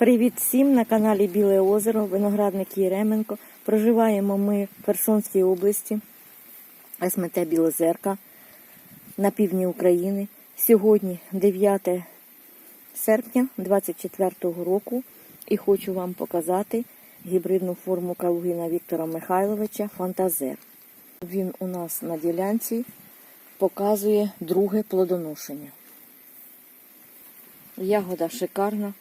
Привіт всім на каналі Біле Озеро, виноградник Єременко. Проживаємо ми в Херсонській області, СМТ Білозерка на півдні України. Сьогодні 9 серпня 2024 року і хочу вам показати гібридну форму Калугіна Віктора Михайловича Фантазер. Він у нас на ділянці показує друге плодоношення. Ягода шикарна.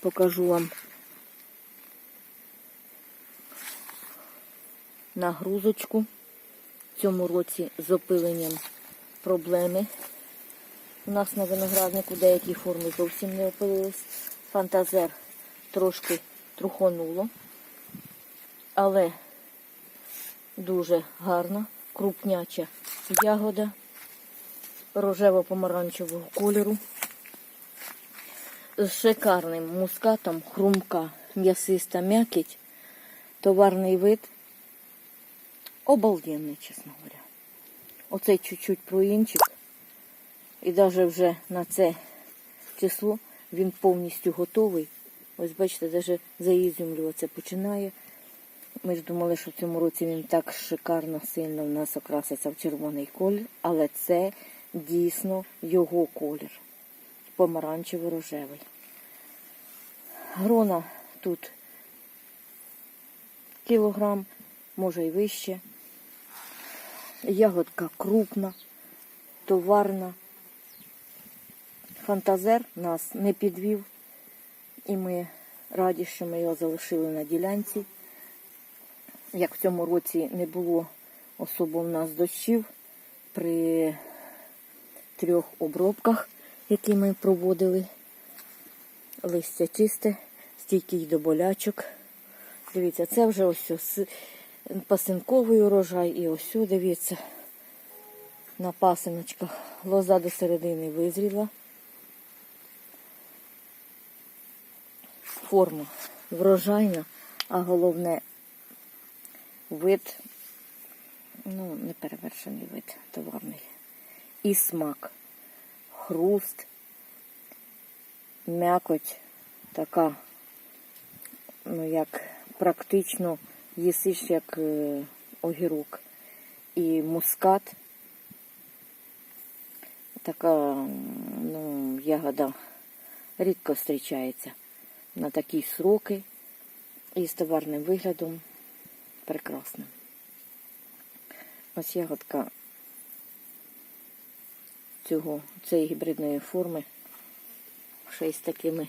Покажу вам нагрузочку. В цьому році з опиленням проблеми. У нас на винограднику деякі форми зовсім не опилились. Фантазер трошки трухонуло, але дуже гарна, крупняча ягода рожево-помаранчевого кольору з шикарним мускатом, хрумка, м'ясиста м'якіть, товарний вид. Обалденний, чесно говоря. Оцей чуть-чуть проінчик. І навіть вже на це число він повністю готовий. Ось бачите, навіть заїзюмлюватися починає. Ми ж думали, що в цьому році він так шикарно сильно в нас окраситься в червоний колір, але це дійсно його колір. Помаранчево-рожевий. Грона тут кілограм, може й вище. Ягодка крупна, товарна. Фантазер нас не підвів, і ми раді, що ми його залишили на ділянці. Як в цьому році не було особо в нас дощів при трьох обробках, які ми проводили. Листя чисте, стійкий до болячок. Дивіться, це вже ось ось пасинковий урожай і ось, дивіться, на пасиночках лоза до середини визріла. Форма врожайна, а головне вид, ну, не перевершений вид, товарний. І смак, хруст, м'якоть така, ну як практично їсиш як е, огірок. І мускат. Така ну, ягода рідко зустрічається на такі сроки і з товарним виглядом прекрасним. Ось ягодка цього, цієї гібридної форми ще й з такими,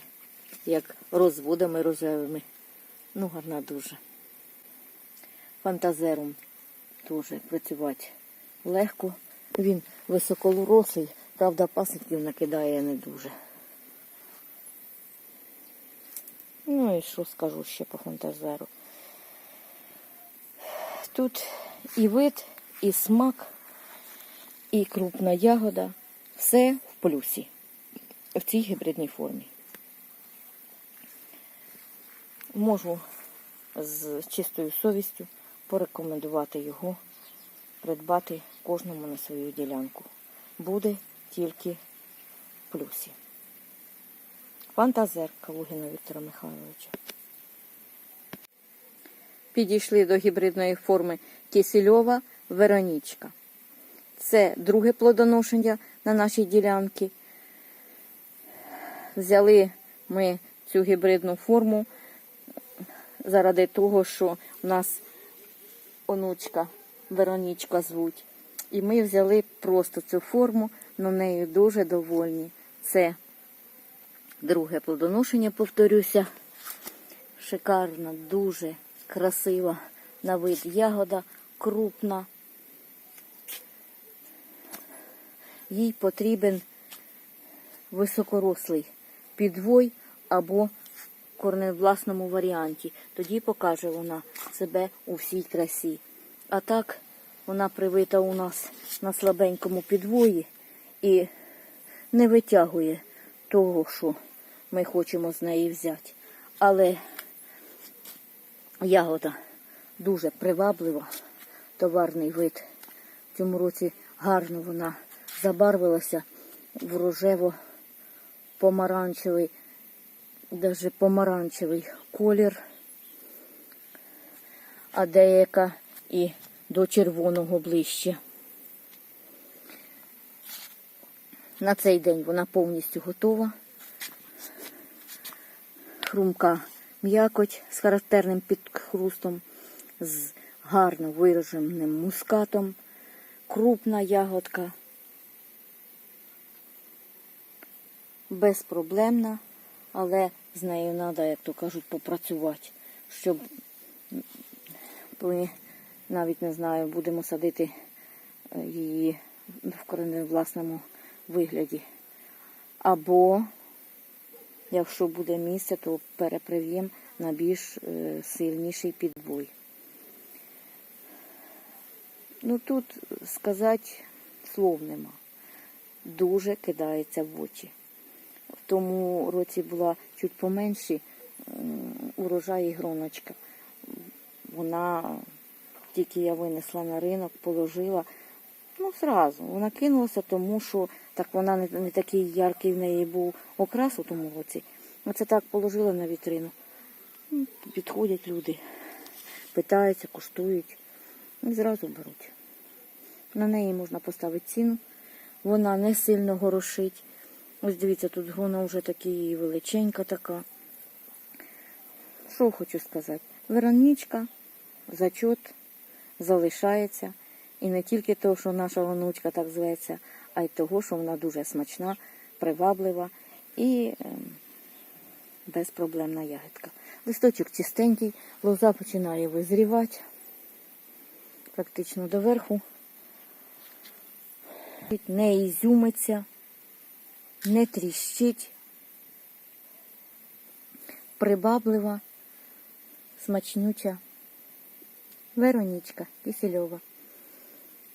як розводами рожевими. Ну, гарна дуже. Фантазером теж працювати легко. Він високорослий, правда, пасиків накидає не дуже. Ну і що скажу ще по фантазеру. Тут і вид, і смак, і крупна ягода. Все в плюсі в цій гібридній формі. Можу з чистою совістю порекомендувати його придбати кожному на свою ділянку. Буде тільки в плюсі. Фантазер Калугіна Віктора Михайловича. Підійшли до гібридної форми Кисельова Веронічка. Це друге плодоношення на нашій ділянці. Взяли ми цю гібридну форму заради того, що в нас онучка Веронічка звуть. І ми взяли просто цю форму, але нею дуже довольні. Це друге плодоношення, повторюся. Шикарна, дуже красива на вид ягода, крупна. Їй потрібен високорослий підвой або в корневласному варіанті. Тоді покаже вона себе у всій красі. А так вона привита у нас на слабенькому підвої і не витягує того, що ми хочемо з неї взяти. Але ягода дуже приваблива, товарний вид. В цьому році гарно вона забарвилася в рожево помаранчевий, навіть помаранчевий колір, а деяка і до червоного ближче. На цей день вона повністю готова. Хрумка м'якоть з характерним підхрустом, з гарно вираженим мускатом, крупна ягодка. Безпроблемна, але з нею треба, як то кажуть, попрацювати, щоб ми навіть не знаю, будемо садити е, її в кореневласному вигляді. Або, якщо буде місце, то переприв'ємо на більш е, сильніший підбой. Ну тут сказати слов нема. Дуже кидається в очі. Тому році була чуть поменші урожай і гроночка. Вона тільки я винесла на ринок, положила. Ну, зразу. Вона кинулася, тому що так вона не, не такий яркий в неї був окрас у тому році. Оце так положила на вітрину. Ну, Підходять люди, питаються, коштують і зразу беруть. На неї можна поставити ціну. Вона не сильно горошить. Ось дивіться, тут вона вже такі величенька така. Що хочу сказати? Веронічка, зачот залишається. І не тільки того, що наша онучка так зветься, а й того, що вона дуже смачна, приваблива і ем, безпроблемна ягідка. Листочок чистенький, лоза починає визрівати практично доверху. Не ізюмиться, не тріщить, прибаблива, смачнюча. Веронічка Кисельова.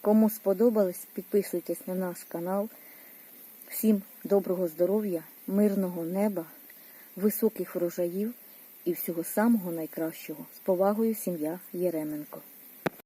Кому сподобалось, підписуйтесь на наш канал. Всім доброго здоров'я, мирного неба, високих врожаїв і всього самого найкращого. З повагою, сім'я Єременко.